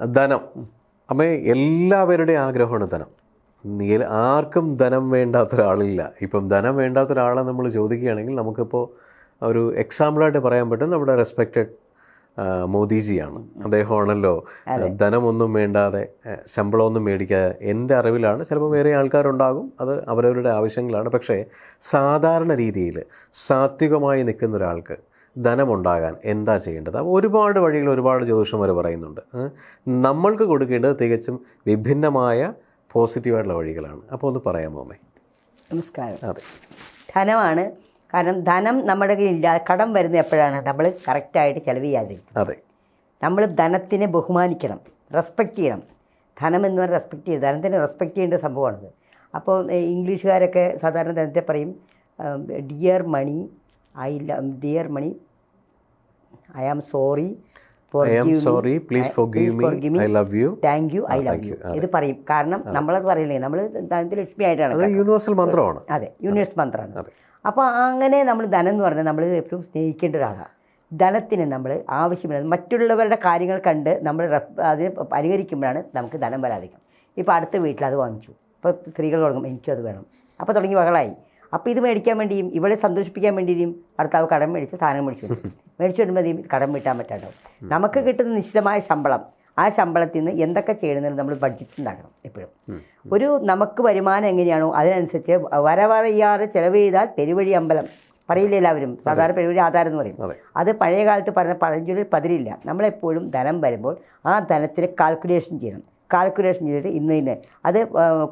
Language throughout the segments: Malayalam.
ധനം. അമ്മേ എല്ലാവരുടെയും ആഗ്രഹമാണ് ധനം. നീ- ആർക്കും ധനം വേണ്ടാത്ത ഒരാളില്ല. ഇപ്പം ധനം വേണ്ടാത്ത ഒരാളെ നമ്മൾ ചോദിക്കുകയാണെങ്കിൽ നമുക്കിപ്പോൾ ഒരു എക്സാമ്പിളായിട്ട് പറയാൻ പറ്റും. നമ്മുടെ റെസ്പെക്റ്റഡ് മോദിജിയാണ്. അദ്ദേഹമാണല്ലോ ധനമൊന്നും വേണ്ടാതെ ശമ്പളമൊന്നും മേടിക്കാതെ എന്റെ അറിവിലാണ്. ചിലപ്പോൾ വേറെ ആൾക്കാരുണ്ടാകും. അത് അവരവരുടെ ആവശ്യങ്ങളാണ്. പക്ഷേ സാധാരണ രീതിയിൽ സാത്വികമായി നിൽക്കുന്ന ഒരാൾക്ക് ധനമുണ്ടാകാൻ എന്താ ചെയ്യേണ്ടത്? അപ്പോൾ ഒരുപാട് വഴികൾ ഒരുപാട് ജ്യോതിഷന്മാർ പറയുന്നുണ്ട്. നമ്മൾക്ക് കൊടുക്കേണ്ടത് തികച്ചും വിഭിന്നമായ പോസിറ്റീവായിട്ടുള്ള വഴികളാണ്. അപ്പോൾ ഒന്ന് പറയാമോ അമ്മേ? നമസ്കാരം. അതെ. ധനമാണ്. കാരണം ധനം നമ്മുടെ കയ്യിലില്ലാതെ കടം വരുന്ന എപ്പോഴാണ്? നമ്മൾ കറക്റ്റായിട്ട് ചിലവ് ചെയ്യാതിരിക്കും അതെ. നമ്മൾ ധനത്തിനെ ബഹുമാനിക്കണം. റെസ്പെക്റ്റ് ചെയ്യണം. ധനം എന്ന് പറഞ്ഞാൽ റെസ്പെക്റ്റ് ചെയ്യും ധനത്തിനെ റെസ്പെക്റ്റ് ചെയ്യേണ്ട സംഭവമാണിത്. അപ്പോൾ ഇംഗ്ലീഷുകാരൊക്കെ സാധാരണ ധനത്തെ പറയും dear money I love dear money I am sorry sorry please forgive me I love you thank you I love you ഇത് പറയും. കാരണം നമ്മളത് പറയില്ലേ? നമ്മൾ ലക്ഷ്മി ആയിട്ടാണ് അത് യൂണിവേഴ്സൽ മന്ത്രമാണ്. അതെ യൂണിവേഴ്സ് മന്ത്രമാണ്. അപ്പോൾ അങ്ങനെ നമ്മൾ ധനം എന്ന് പറഞ്ഞാൽ നമ്മൾ എപ്പോഴും സ്നേഹിക്കേണ്ട ഒരാളാണ് ധനത്തിന് നമ്മൾ ആവശ്യമില്ല. മറ്റുള്ളവരുടെ കാര്യങ്ങൾ കണ്ട് നമ്മൾ അത് പരിഹരിക്കുമ്പോഴാണ് നമുക്ക് ധനം വരാതിരിക്കും ഇപ്പോൾ അടുത്ത വീട്ടിൽ അത് വാങ്ങിച്ചു. ഇപ്പോൾ സ്ത്രീകൾ തുടങ്ങും. എനിക്കും അത് വേണം. അപ്പോൾ തുടങ്ങി വകളായി അപ്പോൾ ഇത് മേടിക്കാൻ വേണ്ടിയും ഇവളെ സന്തോഷിപ്പിക്കാൻ വേണ്ടിയും ഭർത്താവ് കടം മേടിച്ച് സാധനം മേടിച്ചു. മേടിച്ചു വരുമ്പോഴത്തേക്കും കടം വീട്ടാൻ പറ്റാണ്ടോ നമുക്ക് കിട്ടുന്ന നിശ്ചിതമായ ശമ്പളം ആ ശമ്പളത്തിൽ നിന്ന് എന്തൊക്കെ ചെയ്യണമെന്ന് നമ്മൾ ബഡ്ജറ്റ് ഉണ്ടാക്കണം എപ്പോഴും. ഒരു നമുക്ക് വരുമാനം എങ്ങനെയാണോ അതിനനുസരിച്ച് വരവറിയാതെ ചിലവ് ചെയ്താൽ പെരുവഴി അമ്പലം. പറയില്ല എല്ലാവരും? സാധാരണ പെരുവഴി ആധാരം എന്ന് പറയും. അത്. പഴയ കാലത്ത് പറഞ്ഞ പഴഞ്ചൊല്ലിൽ പതിരില്ല. നമ്മളെപ്പോഴും ധനം വരുമ്പോൾ ആ ധനത്തിന് കാൽക്കുലേഷൻ ചെയ്യണം. കാൽക്കുലേഷൻ ചെയ്തിട്ട് ഇന്ന് ഇന്ന്. അത്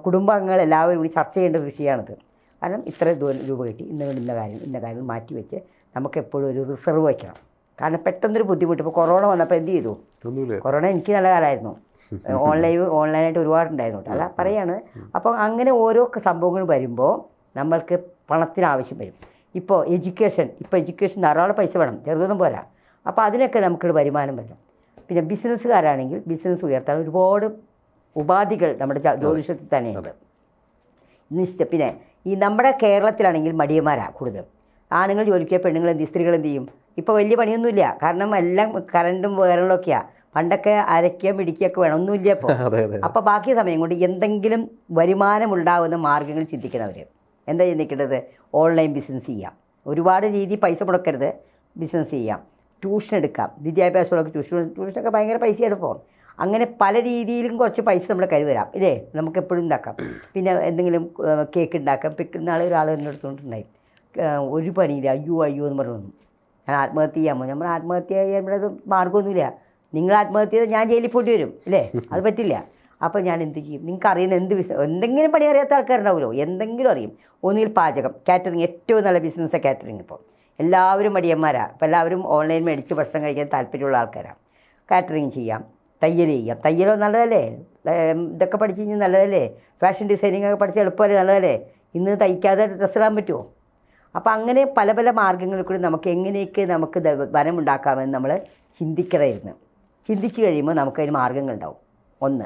കുടുംബാംഗങ്ങൾ എല്ലാവരും കൂടി ചർച്ച ചെയ്യേണ്ട ഒരു വിഷയമാണിത്. കാരണം ഇത്ര രൂപ കിട്ടി. ഇന്ന ഇന്ന കാര്യം ഇന്ന കാര്യം മാറ്റി വെച്ച് നമുക്ക് എപ്പോഴും ഒരു റിസർവ് വയ്ക്കണം കാരണം പെട്ടെന്നൊരു ബുദ്ധിമുട്ട്. ഇപ്പോൾ കൊറോണ വന്നപ്പോൾ എന്ത് ചെയ്തു? കൊറോണ എനിക്ക് നല്ല കാലമായിരുന്നു. ഓൺലൈൻ ഓൺലൈനായിട്ട് ഒരുപാടുണ്ടായിരുന്നു കേട്ടോ. അല്ല പറയാണ്. അപ്പോൾ അങ്ങനെ ഓരോ സംഭവങ്ങൾ വരുമ്പോൾ നമ്മൾക്ക് പണത്തിന് ആവശ്യം വരും. ഇപ്പോൾ എഡ്യൂക്കേഷൻ ഇപ്പോൾ എഡ്യൂക്കേഷൻ ധാരാളം പൈസ വേണം. ചെറുതൊന്നും പോരാ. അപ്പോൾ അതിനൊക്കെ നമുക്ക് വരുമാനം വരും. പിന്നെ ബിസിനസ്സുകാരാണെങ്കിൽ ബിസിനസ് ഉയർത്താൻ ഒരുപാട് ഉപാധികൾ നമ്മുടെ ജ്യോതിഷത്തിൽ തന്നെയുണ്ട്. നിശ്ചിത പിന്നെ ഈ നമ്മുടെ കേരളത്തിലാണെങ്കിൽ മടിയന്മാരാണ് കൂടുതൽ. ആണുങ്ങൾ ജോലിക്കുക പെണ്ണുങ്ങൾ എന്ത് ചെയ്യും? സ്ത്രീകൾ എന്ത് ചെയ്യും? ഇപ്പോൾ വലിയ പണിയൊന്നുമില്ല. കാരണം എല്ലാം കറണ്ടും വേറെള്ളൊക്കെയാണ് പണ്ടൊക്കെ അരയ്ക്കുക മിടിക്കുകയൊക്കെ വേണം. ഒന്നുമില്ല ഇപ്പോൾ അപ്പോൾ ബാക്കി സമയം കൊണ്ട് എന്തെങ്കിലും വരുമാനമുണ്ടാകുന്ന മാർഗങ്ങൾ ചിന്തിക്കണവർ എന്താ ചിന്തിക്കേണ്ടത്? ഓൺലൈൻ ബിസിനസ് ചെയ്യാം. ഒരുപാട് രീതി പൈസ മുടക്കരുത്. ബിസിനസ് ചെയ്യാം. ട്യൂഷൻ എടുക്കാം. വിദ്യാഭ്യാസമുള്ളവർക്ക് ട്യൂഷൻ ട്യൂഷനൊക്കെ ഭയങ്കര പൈസ എടുപ്പോൾ അങ്ങനെ പല രീതിയിലും കുറച്ച് പൈസ നമ്മൾ കയ്യിൽ വരാം. ഇല്ലേ? നമുക്ക് എപ്പോഴും ഉണ്ടാക്കാം പിന്നെ എന്തെങ്കിലും കേക്ക് ഉണ്ടാക്കാം നാളെ ഒരാൾ എന്നെ എടുത്തുകൊണ്ടുണ്ടായി ഒരു പണിയില്ല. അയ്യോ അയ്യോ എന്ന് പറഞ്ഞു വന്നു. ഞാൻ ആത്മഹത്യ ചെയ്യാമോ നമ്മൾ ആത്മഹത്യ ചെയ്യാൻ മാർഗമൊന്നുമില്ല. നിങ്ങൾ ആത്മഹത്യ ചെയ്താൽ ഞാൻ ജയിലിൽ പോയിട്ട് വരും. അല്ലേ അത് പറ്റില്ല. അപ്പോൾ ഞാൻ എന്ത് ചെയ്യും? നിങ്ങൾക്ക് അറിയുന്ന എന്ത് ബിസിനസ് എന്തെങ്കിലും പണി അറിയാത്ത ആൾക്കാരുണ്ടാവുമല്ലോ. എന്തെങ്കിലും അറിയും. ഒന്നുകിൽ പാചകം കാറ്ററിംഗ് ഏറ്റവും നല്ല ബിസിനസ്സാണ് കാറ്ററിംഗ് ഇപ്പോൾ എല്ലാവരും മടിയന്മാരാണ് ഇപ്പോൾ എല്ലാവരും ഓൺലൈൻ മേടിച്ച് ഭക്ഷണം കഴിക്കാൻ താല്പര്യമുള്ള ആൾക്കാരാണ് കാറ്ററിംഗ് ചെയ്യാം. തയ്യൽ ചെയ്യാം തയ്യലോ നല്ലതല്ലേ? ഇതൊക്കെ പഠിച്ച് കഴിഞ്ഞാൽ നല്ലതല്ലേ? ഫാഷൻ ഡിസൈനിങ് ഒക്കെ പഠിച്ച് എളുപ്പമല്ലേ? നല്ലതല്ലേ? ഇന്ന് തയ്ക്കാതെ ഡ്രസ്സ് ഇടാൻ പറ്റുമോ അപ്പോൾ അങ്ങനെ പല പല മാർഗങ്ങളിൽ കൂടി നമുക്ക് എങ്ങനെയൊക്കെ നമുക്ക് ദ- വനം ഉണ്ടാക്കാമെന്ന് നമ്മൾ ചിന്തിക്കണമായിരുന്നു. ചിന്തിച്ച് കഴിയുമ്പോൾ നമുക്കതിന് മാർഗങ്ങളുണ്ടാവും ഒന്ന്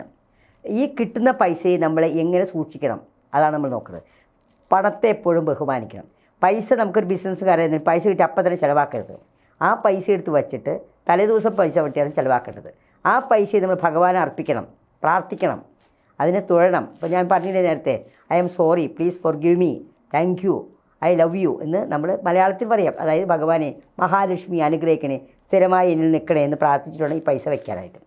ഈ കിട്ടുന്ന പൈസയെ നമ്മൾ എങ്ങനെ സൂക്ഷിക്കണം? അതാണ് നമ്മൾ നോക്കുന്നത് പണത്തെ എപ്പോഴും ബഹുമാനിക്കണം. പൈസ നമുക്കൊരു ബിസിനസ്സുകാരായിരുന്നു പൈസ കിട്ടി അപ്പം തന്നെ ചിലവാക്കരുത്. ആ പൈസ എടുത്ത് വച്ചിട്ട് തലേദിവസം പൈസ വെട്ടിയാണ് ചിലവാക്കേണ്ടത്. ആ പൈസയെ നമ്മൾ ഭഗവാനെ അർപ്പിക്കണം പ്രാർത്ഥിക്കണം അതിനെ തുഴണം. ഇപ്പോൾ ഞാൻ പറഞ്ഞില്ലേ നേരത്തെ I'm sorry please forgive me thank you I love you എന്ന് നമ്മൾ മലയാളത്തിൽ പറയാം. അതായത് ഭഗവാനെ മഹാലക്ഷ്മി അനുഗ്രഹിക്കണേ സ്ഥിരമായി എന്നിൽ നിൽക്കണേ എന്ന് പ്രാർത്ഥിച്ചിട്ടുണ്ട് ഈ പൈസ വയ്ക്കാനായിട്ട്.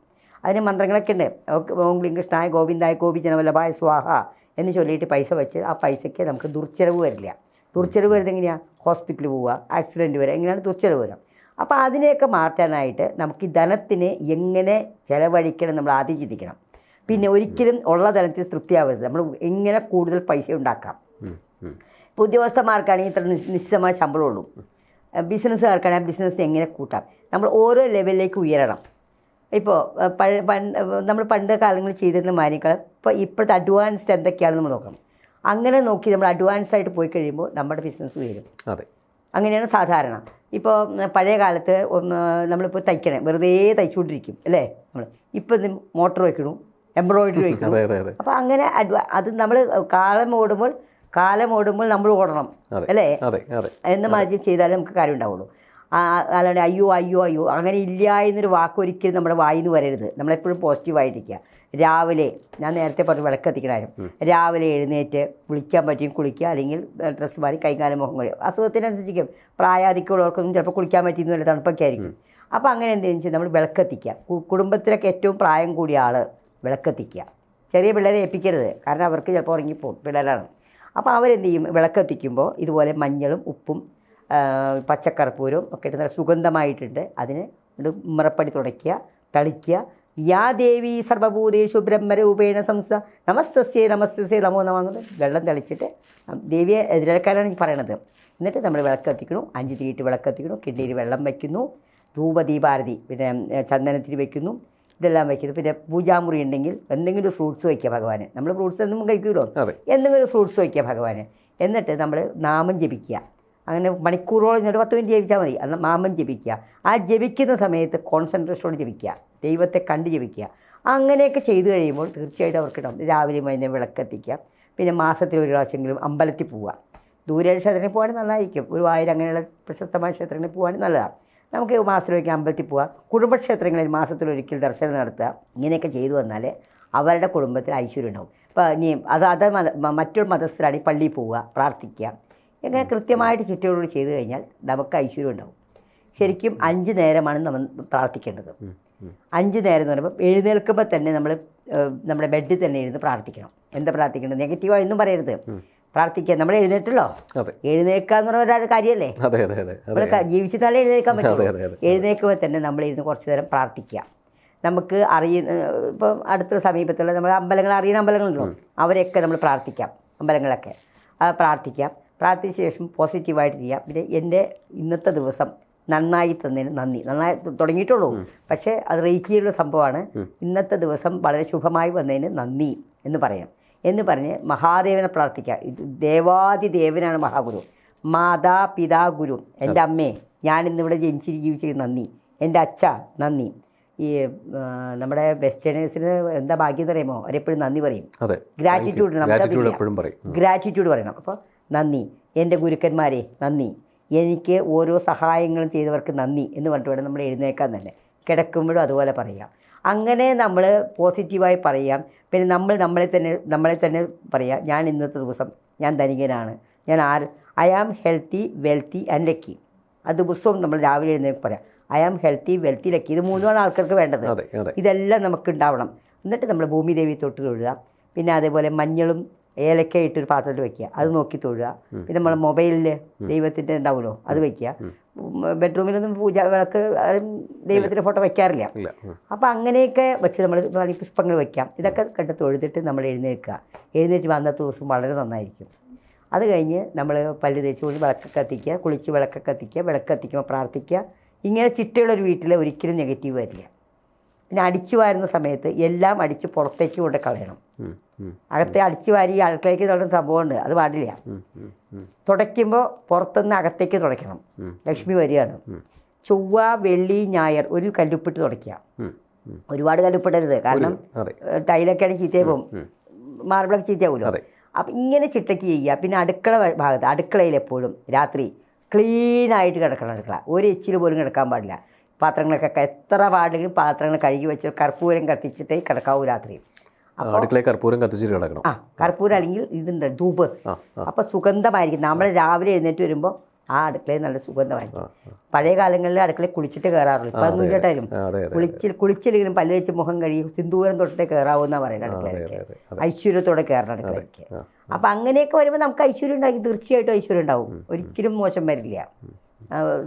അതിന് മന്ത്രങ്ങളൊക്കെ ഉണ്ട്. ഓ- ക്ലീം കൃഷ്ണായ ഗോവിന്ദായ ഗോപിജനവല്ലഭായ സ്വാഹ എന്ന് ചൊല്ലിയിട്ട് പൈസ വെച്ച് ആ പൈസയ്ക്ക് നമുക്ക് ദുർച്ചെലവ് വരില്ല. ദുർച്ചെലവ് വരുന്നത് എങ്ങനെയാണ് ഹോസ്പിറ്റലിൽ പോവുക ആക്സിഡന്റ് വരിക എങ്ങനെയാണ് ദുർച്ചെലവ് വരിക? അപ്പോൾ അതിനെയൊക്കെ മാറ്റാനായിട്ട് നമുക്ക് ഈ ധനത്തിന് എങ്ങനെ ചിലവഴിക്കണം നമ്മൾ ആദ്യം ചിന്തിക്കണം. പിന്നെ ഒരിക്കലും ഉള്ള ധനത്തിൽ തൃപ്തിയാവരുത്. നമ്മൾ എങ്ങനെ കൂടുതൽ പൈസ ഉണ്ടാക്കാം. ഇപ്പോൾ ഉദ്യോഗസ്ഥന്മാർക്കാണെങ്കിൽ ഇത്ര നിശ്ചിതമായ ശമ്പളമുള്ളൂ. ബിസിനസ്സുകാർക്കാണെങ്കിൽ ആ ബിസിനസ് എങ്ങനെ കൂട്ടാം? നമ്മൾ ഓരോ ലെവലിലേക്ക് ഉയരണം. ഇപ്പോൾ പണ്ട് നമ്മൾ പണ്ട് കാലങ്ങളിൽ ചെയ്തിരുന്ന കാര്യങ്ങൾ ഇപ്പോൾ ഇപ്പോഴത്തെ അഡ്വാൻസ്ഡ് എന്തൊക്കെയാണെന്ന് നമ്മൾ നോക്കണം. അങ്ങനെ നോക്കി നമ്മൾ അഡ്വാൻസ് ആയിട്ട് പോയി കഴിയുമ്പോൾ നമ്മുടെ ബിസിനസ് ഉയരും. അതെ. അങ്ങനെയാണ് സാധാരണ. ഇപ്പോൾ പഴയ കാലത്ത് ഒന്ന് നമ്മളിപ്പോൾ തയ്ക്കണേ. വെറുതെ തയ്ച്ചുകൊണ്ടിരിക്കും അല്ലേ? നമ്മൾ ഇപ്പം മോട്ടർ വയ്ക്കണു എംബ്രോയിഡറി വയ്ക്കണം അപ്പോൾ അങ്ങനെ അഡ്വാ അത് നമ്മൾ കാലം ഓടുമ്പോൾ കാലം ഓടുമ്പോൾ നമ്മൾ ഓടണം അല്ലേ? എന്ന് മാറ്റി ചെയ്താലേ നമുക്ക് കാര്യം ഉണ്ടാവുള്ളൂ അല്ലാണ്ട് അയ്യോ അയ്യോ അയ്യോ അങ്ങനെ ഇല്ല എന്നൊരു വാക്ക് ഒരിക്കലും നമ്മുടെ വായിൽ നിന്ന് വരരുത്. നമ്മളെപ്പോഴും പോസിറ്റീവായിട്ടിരിക്കുക രാവിലെ ഞാൻ നേരത്തെ പറഞ്ഞു വിളക്ക് എത്തിക്കണമായിരുന്നു രാവിലെ എഴുന്നേറ്റ് കുളിക്കാൻ പറ്റിയും കുളിക്കുക അല്ലെങ്കിൽ ഡ്രസ്സ് മാറി കൈകാലം മുഖം കഴിയും അസുഖത്തിനനുസരിച്ചിരിക്കും. പ്രായാധിക്കുള്ളവർക്കൊന്നും ചിലപ്പോൾ കുളിക്കാൻ പറ്റിയെന്നില്ല തണുപ്പൊക്കെ ആയിരിക്കും. അപ്പോൾ അങ്ങനെ എന്തെന്ന് വെച്ചാൽ നമ്മൾ വിളക്കെത്തിക്കുക. കുടുംബത്തിലൊക്കെ ഏറ്റവും പ്രായം കൂടിയ ആൾ വിളക്കെത്തിക്കുക. ചെറിയ പിള്ളേരെ ഏൽപ്പിക്കരുത്. കാരണം അവർക്ക് ചിലപ്പോൾ ഉറങ്ങിപ്പോകും പിള്ളേരാണ്. അപ്പോൾ അവരെന്ത് ചെയ്യും? വിളക്കെത്തിക്കുമ്പോൾ ഇതുപോലെ മഞ്ഞളും ഉപ്പും പച്ചക്കർപ്പൂരവും ഒക്കെ ഇട്ട് നല്ല സുഗന്ധമായിട്ടുണ്ട്. അതിന് മുറപ്പടി ഉമ്മറപ്പടി തുടയ്ക്കുക തളിക്കുക. യാ ദേവി സർവഭൂതേഷു ബ്രഹ്മരൂപേണ സംസ നമസ്തസ്യേ നമസ്തസ്യേ നമോ നമ എന്ന് വെള്ളം തളിച്ചിട്ട് ദേവിയെ എതിരേൽക്കാനാണ് ഈ പറയണത്. എന്നിട്ട് നമ്മൾ വിളക്ക് കത്തിക്കണു അഞ്ച് തീയിട്ട് വിളക്ക് കത്തിക്കണു കിണ്ടിയിൽ വെള്ളം വയ്ക്കുന്നു ധൂപദീപാരതി പിന്നെ ചന്ദനത്തിരി വയ്ക്കുന്നു ഇതെല്ലാം വയ്ക്കുന്നു. പിന്നെ പൂജാമുറി ഉണ്ടെങ്കിൽ എന്തെങ്കിലും ഫ്രൂട്ട്സ് വയ്ക്കുക ഭഗവാന്. നമ്മൾ ഫ്രൂട്ട്സ് ഒന്നും കഴിക്കുമല്ലോ എന്തെങ്കിലും ഫ്രൂട്ട്സ് വയ്ക്കുക ഭഗവാന്. എന്നിട്ട് നമ്മൾ നാമം ജപിക്കുക. അങ്ങനെ മണിക്കൂറോളം ഒരു പത്ത് മിനിറ്റ് ജപിച്ചാൽ മതി. അന്ന് മാമൻ ജപിക്കുക. ആ ജപിക്കുന്ന സമയത്ത് കോൺസെൻട്രേഷനോട് ജപിക്കുക. ദൈവത്തെ കണ്ട് ജപിക്കുക. അങ്ങനെയൊക്കെ ചെയ്തു കഴിയുമ്പോൾ തീർച്ചയായിട്ടും അവർക്കിടാം രാവിലെ വൈകുന്നേരം വിളക്കെത്തിക്കുക. പിന്നെ മാസത്തിൽ ഒരു പ്രാവശ്യമെങ്കിലും അമ്പലത്തിൽ പോവുക. ദൂരെ ക്ഷേത്രത്തിൽ പോകാനും നന്നായിരിക്കും ഒരു ആയിരം അങ്ങനെയുള്ള പ്രശസ്തമായ ക്ഷേത്രങ്ങളിൽ പോകാനും നല്ലതാണ്. നമുക്ക് മാസത്തിലൊരിക്കൽ അമ്പലത്തിൽ പോവാം. കുടുംബക്ഷേത്രങ്ങളിൽ മാസത്തിലൊരിക്കൽ ദർശനം നടത്തുക. ഇങ്ങനെയൊക്കെ ചെയ്തു വന്നാൽ അവരുടെ കുടുംബത്തിൽ ഐശ്വര്യം ഉണ്ടാവും. ഇപ്പോൾ ഇനി അത് അത് മത മറ്റൊരു മതസ്ഥരാണെങ്കിൽ പള്ളിയിൽ പോവുക പ്രാർത്ഥിക്കുക. ഇങ്ങനെ കൃത്യമായിട്ട് ചുറ്റോടുകൂടി ചെയ്തു കഴിഞ്ഞാൽ നമുക്ക് ഐശ്വര്യം ഉണ്ടാവും. ശരിക്കും അഞ്ച് നേരമാണ് നമ്മൾ പ്രാർത്ഥിക്കേണ്ടത്. അഞ്ച് നേരം എന്ന് പറയുമ്പോൾ എഴുന്നേൽക്കുമ്പോൾ തന്നെ നമ്മൾ നമ്മുടെ ബെഡിൽ തന്നെ ഇരുന്ന് പ്രാർത്ഥിക്കണം. എന്താ പ്രാർത്ഥിക്കേണ്ടത്? നെഗറ്റീവായി ഒന്നും പറയരുത്. പ്രാർത്ഥിക്കുക. നമ്മൾ എഴുന്നേറ്റല്ലോ? എഴുന്നേൽക്കുക എന്ന് പറഞ്ഞ ഒരു കാര്യമല്ലേ? നമ്മൾ ജീവിച്ചിട്ടാലേ എഴുന്നേൽക്കാൻ പറ്റും എഴുന്നേൽക്കുമ്പോൾ തന്നെ നമ്മൾ ഇരുന്ന് കുറച്ച് നേരം പ്രാർത്ഥിക്കുക. നമുക്ക് അറിയുന്ന ഇപ്പം അടുത്ത സമീപത്തുള്ള നമ്മൾ അമ്പലങ്ങൾ അറിയുന്ന അമ്പലങ്ങളുണ്ടല്ലോ? അവരെയൊക്കെ നമ്മൾ പ്രാർത്ഥിക്കാം. അമ്പലങ്ങളൊക്കെ. ആ പ്രാർത്ഥിക്കാം. പ്രാർത്ഥിച്ച ശേഷം പോസിറ്റീവായിട്ട് ചെയ്യാം. പിന്നെ എന്റെ ഇന്നത്തെ ദിവസം നന്നായി തന്നതിന് നന്ദി. നന്നായി തുടങ്ങിയിട്ടുള്ളൂ. പക്ഷേ അത് റേക്കിയുള്ള സംഭവമാണ്. ഇന്നത്തെ ദിവസം വളരെ ശുഭമായി വന്നതിന് നന്ദി എന്ന് പറയാം. എന്ന് പറഞ്ഞ് മഹാദേവനെ പ്രാർത്ഥിക്കുക. ഇത് ദേവാദിദേവനാണ് മഹാഗുരു. മാതാ പിതാ ഗുരു. എന്റെ അമ്മേ ഞാൻ ഇന്നിവിടെ ജനിച്ചു ജീവിച്ചത് നന്ദി. എന്റെ അച്ഛ നന്ദി. ഈ നമ്മുടെ വെസ്റ്റേണേഴ്സിന് എന്താ ഭാഗ്യം എന്ന് പറയുമോ? അവരെപ്പോഴും നന്ദി പറയും. ഗ്രാറ്റിറ്റ്യൂഡ്. ഗ്രാറ്റിറ്റ്യൂഡ് പറയണം. അപ്പോൾ നന്ദി. എന്റെ ഗുരുക്കന്മാരെ നന്ദി. എനിക്ക് ഓരോ സഹായങ്ങളും ചെയ്തവർക്ക് നന്ദി എന്ന് പറഞ്ഞിട്ട് വേണം നമ്മൾ എഴുന്നേക്കാൻ തന്നെ. കിടക്കുമ്പോഴും അതുപോലെ പറയാം. അങ്ങനെ നമ്മൾ പോസിറ്റീവായി പറയാം. പിന്നെ നമ്മൾ നമ്മളെ തന്നെ നമ്മളെ തന്നെ പറയാം. ഞാൻ ഇന്നത്തെ ദിവസം ഞാൻ ധനികനാണ്. ഞാൻ R I am healthy wealthy and lucky അത് ദിവസവും നമ്മൾ രാവിലെ എഴുന്നേക്ക് പറയാം. I am healthy wealthy lucky ഇത് മൂന്നുമാണ് ആൾക്കാർക്ക് വേണ്ടത്. ഇതെല്ലാം നമുക്ക് ഉണ്ടാവണം. എന്നിട്ട് നമ്മൾ ഭൂമിദേവി തൊട്ട് തൊഴുക. പിന്നെ അതേപോലെ മഞ്ഞളും ഏലക്ക ഇട്ടൊരു പാത്രത്തിൽ വെക്കുക. അത് നോക്കി തൊഴുക. പിന്നെ നമ്മൾ മൊബൈലിൽ ദൈവത്തിന്റെ ഉണ്ടാവുമല്ലോ അത് വെക്കുക. ബെഡ്റൂമിലൊന്നും പൂജ വിളക്ക് ദൈവത്തിന്റെ ഫോട്ടോ വെക്കാറില്ല. അപ്പോൾ അങ്ങനെയൊക്കെ വെച്ച് നമ്മൾ വേണമെങ്കിൽ പുഷ്പങ്ങൾ വെക്കാം. ഇതൊക്കെ കണ്ട് തൊഴുതിട്ട് നമ്മൾ എഴുന്നേൽക്കുക. എഴുന്നേറ്റ് അന്നത്തെ ദിവസം വളരെ നന്നായിരിക്കും. അത് കഴിഞ്ഞ് നമ്മൾ പല്ല് തേച്ച് കൊണ്ട് വിളക്ക് കത്തിക്കുക. കുളിച്ച് വിളക്ക് കത്തിക്കുക. വിളക്ക് കത്തിക്കുമ്പോൾ പ്രാർത്ഥിക്കുക. ഇങ്ങനെ ചിട്ടയുള്ളൊരു വീട്ടിൽ ഒരിക്കലും നെഗറ്റീവ് വരില്ല. പിന്നെ അടിച്ചു വാരുന്ന സമയത്ത് എല്ലാം അടിച്ച് പുറത്തേക്ക് കൊണ്ട് കളയണം. അകത്തെ അടിച്ചു വാരി അടുക്കളയ്ക്ക് തുടങ്ങുന്ന സംഭവമുണ്ട്. അത് പാടില്ല. തുടയ്ക്കുമ്പോൾ പുറത്തുനിന്ന് അകത്തേക്ക് തുടയ്ക്കണം. ലക്ഷ്മി വരികയാണ്. ചൊവ്വ വെള്ളി ഞായർ ഒരു കല്ലുപ്പിട്ട് തുടയ്ക്കുക. ഒരുപാട് കല്ലുപ്പിടരുത്. കാരണം ടൈലൊക്കെ ആണെങ്കിൽ ചീത്തയായി പോകും മാർബിളൊക്കെ ചീത്തയാവുമല്ലോ അപ്പം ഇങ്ങനെ ചിട്ടയ്ക്ക് ചെയ്യുക. പിന്നെ അടുക്കള ഭാഗത്ത് അടുക്കളയിൽ എപ്പോഴും രാത്രി ക്ലീനായിട്ട് കിടക്കണം അടുക്കള. ഒരു എച്ചിൽ പോലും കിടക്കാൻ പാടില്ല. പാത്രങ്ങളൊക്കെ എത്ര പാടിലും പാത്രങ്ങൾ കഴുകി വെച്ച് കർപ്പൂരം കത്തിച്ചിട്ടേ കിടക്കാവൂ രാത്രി. അടുക്കളയിൽ കർപ്പൂരം കത്തിച്ചിട്ട് കിടക്കണം. ആ കർപ്പൂരം അല്ലെങ്കിൽ ഇതുണ്ട് ധൂപ്. അപ്പോൾ സുഗന്ധമായിരിക്കും. നമ്മൾ രാവിലെ എഴുന്നേറ്റ് വരുമ്പോൾ ആ അടുക്കളയിൽ നല്ല സുഗന്ധമായിരിക്കും. പഴയ കാലങ്ങളിൽ അടുക്കളയിൽ കുളിച്ചിട്ട് കയറാറുള്ളൂ ഇപ്പം അതൊന്നും കേട്ടാലും കുളിച്ചിൽ കുളിച്ചില്ലെങ്കിലും പല്ല് വെച്ച് മുഖം കഴിയും സിന്ദൂരം തൊട്ടിട്ട് കയറാവൂ എന്നാണ് പറയുന്നത് അടുക്കളയിലേക്ക്. ഐശ്വര്യത്തോടെ കയറണം അടുക്കളയ്ക്ക് ആ. അപ്പം അങ്ങനെയൊക്കെ വരുമ്പോൾ നമുക്ക് ഐശ്വര്യം ഉണ്ടാക്കി തീർച്ചയായിട്ടും ഐശ്വര്യം ഉണ്ടാവും. ഒരിക്കലും മോശം വരില്ല.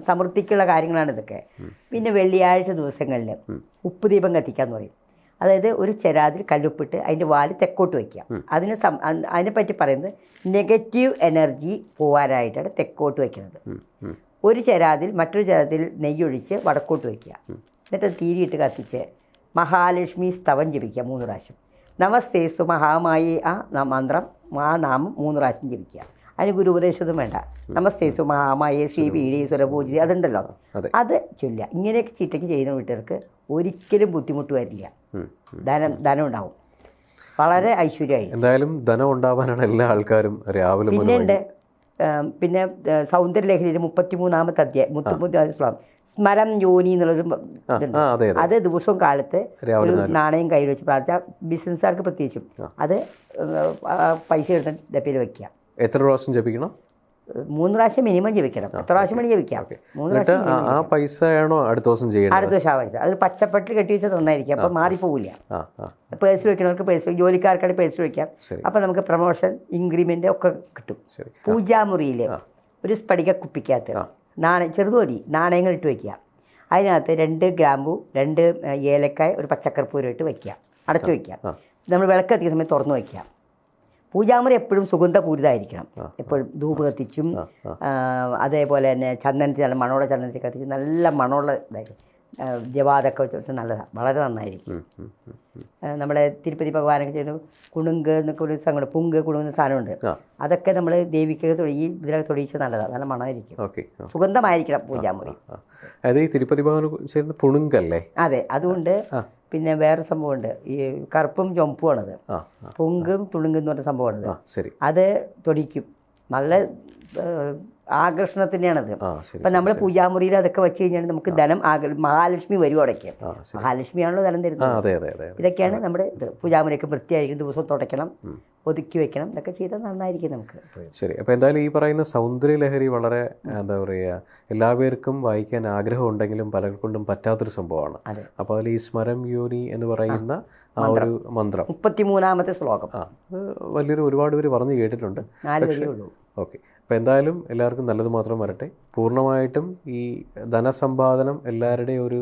സമൃദ്ധിക്കുള്ള കാര്യങ്ങളാണ് ഇതൊക്കെ. പിന്നെ വെള്ളിയാഴ്ച ദിവസങ്ങളിൽ ഉപ്പ് ദീപം കത്തിക്കാന്ന് പറയും. അതായത് ഒരു ചെരാതിൽ കല്ലുപ്പിട്ട് അതിന്റെ വാൽ തെക്കോട്ട് വയ്ക്കുക അതിനെ സം അതിനെപ്പറ്റി പറയുന്നത് നെഗറ്റീവ് എനർജി പോകാനായിട്ടാണ് തെക്കോട്ട് വയ്ക്കുന്നത്. ഒരു ചെരാതിൽ മറ്റൊരു ചെരാതിൽ നെയ്യൊഴിച്ച് വടക്കോട്ട് വയ്ക്കുക എന്നിട്ട് തീരിയിട്ട് കത്തിച്ച് മഹാലക്ഷ്മി സ്തവം ജപിക്കുക മൂന്ന് പ്രാവശ്യം. നമസ്തേസ്തു മഹാമായി ആ മന്ത്രം ആ നാമം മൂന്ന് പ്രാവശ്യം ജപിക്കുക. അതിന് ഗുരുപദേശമൊന്നും വേണ്ട. നമസ്തേ മഹാമായ ശ്രീ പീഡീശ്വര പൂജി അതുണ്ടല്ലോ. അതെ. അത് ചൊല്ലുക. ഇങ്ങനെയൊക്കെ ചിട്ടയ്ക്ക് ചെയ്യുന്ന വീട്ടുകാർക്ക് ഒരിക്കലും ബുദ്ധിമുട്ട് വരില്ല. ധനം ധനം ഉണ്ടാവും. വളരെ ഐശ്വര്യമായി. എന്തായാലും ധനം ഉണ്ടാവാനാണ് എല്ലാ ആൾക്കാരും രാവിലെ പിന്നെയുണ്ട് പിന്നെ സൗന്ദര്യലഹരിയുടെ മുപ്പത്തി മൂന്നാമത്തെ അധ്യായം മുപ്പത്തി ശ്ലോകം. സ്മരം യോനി എന്നുള്ളൊരു അതെ ദിവസവും കാലത്ത് ഒരു നാണയം കയ്യിൽ വെച്ച് പ്രാർത്ഥിച്ച ബിസിനസ്സുകാർക്ക് പ്രത്യേകിച്ചും. അത് പൈസ എടുത്ത് ഡപ്പയിൽ വെക്കുക. എത്ര പ്രാവശ്യം ജപിക്കണം? മൂന്ന് പ്രാവശ്യം മിനിമം ജപിക്കണം. എത്ര പ്രാവശ്യം വേണമെങ്കിൽ ജപിക്കാം. മൂന്ന് പ്രാവശ്യം ആ- പൈസ പൈസയാണോ അടുത്ത ദിവസം ചെയ്യേണ്ടത് അടുത്ത ദിവസം ആ പൈസ. അത് പച്ചപ്പെട്ടിൽ കെട്ടി വെച്ചാൽ നന്നായിരിക്കും. അപ്പോൾ മാറിപ്പോവില്ല ആ. ആ പേഴ്സ് വെക്കണവർക്ക് പേഴ്സ് ജോലിക്കാർക്കാണ് പേഴ്സ് വെക്കാം. അപ്പോൾ നമുക്ക് പ്രൊമോഷൻ ഇൻക്രിമെന്റ് ഒക്കെ കിട്ടും. പൂജാമുറിയിൽ ഒരു സ്പടിക കുപ്പിക്കകത്ത് നാണയം ചെറുതോതി നാണയങ്ങൾ ഇട്ട് വയ്ക്കുക അതിനകത്ത് രണ്ട് ഗ്രാമ്പു രണ്ട് ഏലക്കായ ഒരു പച്ചക്കർപ്പൂരം ഇട്ട് വയ്ക്കുക അടച്ചു വയ്ക്കുക നമ്മൾ വിളക്കെത്തിയ സമയത്ത് തുറന്നു വയ്ക്കുക പൂജാമുറി എപ്പോഴും സുഗന്ധപൂരിതമായിരിക്കണം എപ്പോഴും ധൂപ് കത്തിച്ചും അതേപോലെ തന്നെ ചന്ദനത്തിൽ നല്ല മണമുള്ള ചന്ദനത്തിൽ കത്തിച്ച് നല്ല മണമുള്ള ഇതായിരിക്കും. ജവാദൊക്കെ വെച്ചിട്ട് നല്ലതാണ് വളരെ നന്നായിരിക്കും. നമ്മുടെ തിരുപ്പതി ഭഗവാനൊക്കെ ചെയ്യുന്ന കുണുങ്ക് എന്നൊക്കെ ഒരു സംഘം പുങ്ക് കുണുങ്ങുന്ന സാധനമുണ്ട്. അതൊക്കെ നമ്മൾ ദേവിക്ക് തൊഴിയി ഇതിലൊക്കെ തൊടിയിച്ച് നല്ലതാണ് നല്ല മണമായിരിക്കും. സുഗന്ധമായിരിക്കണം പൂജാമുറി. അതായത് ഈ തിരുപ്പതി ഭഗവാൻ ചെയ്യുന്ന പുണുങ്കല്ലേ? അതെ അതുകൊണ്ട്. പിന്നെ വേറെ സംഭവമുണ്ട്. ഈ കറുപ്പും ചുമപ്പുമാണത് പൊങ്കും തുളുങ്കും എന്ന് പറഞ്ഞ സംഭവമാണത്. ശരി. അത് തൊടിക്കും. നല്ല ആകർഷണത്തിന്റെയാണത് അപ്പം നമ്മൾ പൂജാമുറിയിൽ അതൊക്കെ വെച്ച് കഴിഞ്ഞാൽ നമുക്ക് ധനം മഹാലക്ഷ്മി വരും അവിടേക്ക്. മഹാലക്ഷ്മിയാണല്ലോ ധനം തരുന്നത്. ഇതൊക്കെയാണ് നമ്മുടെ ഇത്. പൂജാമുറിയൊക്കെ വൃത്തിയായിരിക്കും ദിവസം തുടയ്ക്കണം ഒതുക്കി വെക്കണം ഇതൊക്കെ ചെയ്താൽ നന്നായിരിക്കും നമുക്ക്. ശരി. അപ്പോൾ എന്തായാലും ഈ പറയുന്ന സൗന്ദര്യ ലഹരി വളരെ എന്താ പറയുക എല്ലാവർക്കും വായിക്കാൻ ആഗ്രഹം ഉണ്ടെങ്കിലും പലർക്കൊണ്ടും പറ്റാത്തൊരു സംഭവമാണ്. അപ്പൊ അപ്പോൾ അതിൽ ഈ സ്മരം യോനി എന്ന് പറയുന്ന ആ ഒരു മന്ത്രം. മുപ്പത്തി മൂന്നാമത്തെ ശ്ലോകം. ആ വലിയൊരു ഒരുപാട് പേര് പറഞ്ഞു കേട്ടിട്ടുണ്ട്. ഓക്കെ. അപ്പോൾ എന്തായാലും എല്ലാവർക്കും നല്ലത് മാത്രം വരട്ടെ. പൂർണമായിട്ടും ഈ ധനസമ്പാദനം എല്ലാവരുടെയും ഒരു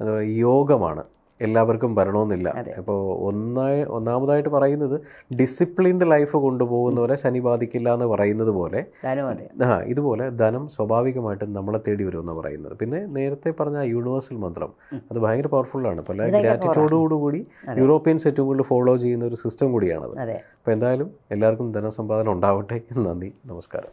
എന്താ പറയുക യോഗമാണ്. എല്ലാവർക്കും വരണമെന്നില്ല. ഇപ്പോൾ ഒന്നായി ഒന്നാമതായിട്ട് പറയുന്നത് ഡിസിപ്ലിൻഡ് ലൈഫ് കൊണ്ടുപോകുന്നവരെ ശനി ബാധിക്കില്ല എന്ന് പറയുന്നത് പോലെ ആ ഇതുപോലെ ധനം സ്വാഭാവികമായിട്ടും നമ്മളെ തേടി വരുമെന്ന് പറയുന്നത്. പിന്നെ നേരത്തെ പറഞ്ഞ യൂണിവേഴ്സൽ മന്ത്രം അത് ഭയങ്കര പവർഫുള്ളാണ്. പല ഗ്രാറ്റിറ്റ്യൂഡോടുകൂടി യൂറോപ്യൻസ് ഏറ്റവും കൂടുതൽ ഫോളോ ചെയ്യുന്ന ഒരു സിസ്റ്റം കൂടിയാണത്. അപ്പോൾ എന്തായാലും എല്ലാവർക്കും ധനസമ്പാദനം ഉണ്ടാവട്ടെ. നന്ദി. നമസ്കാരം.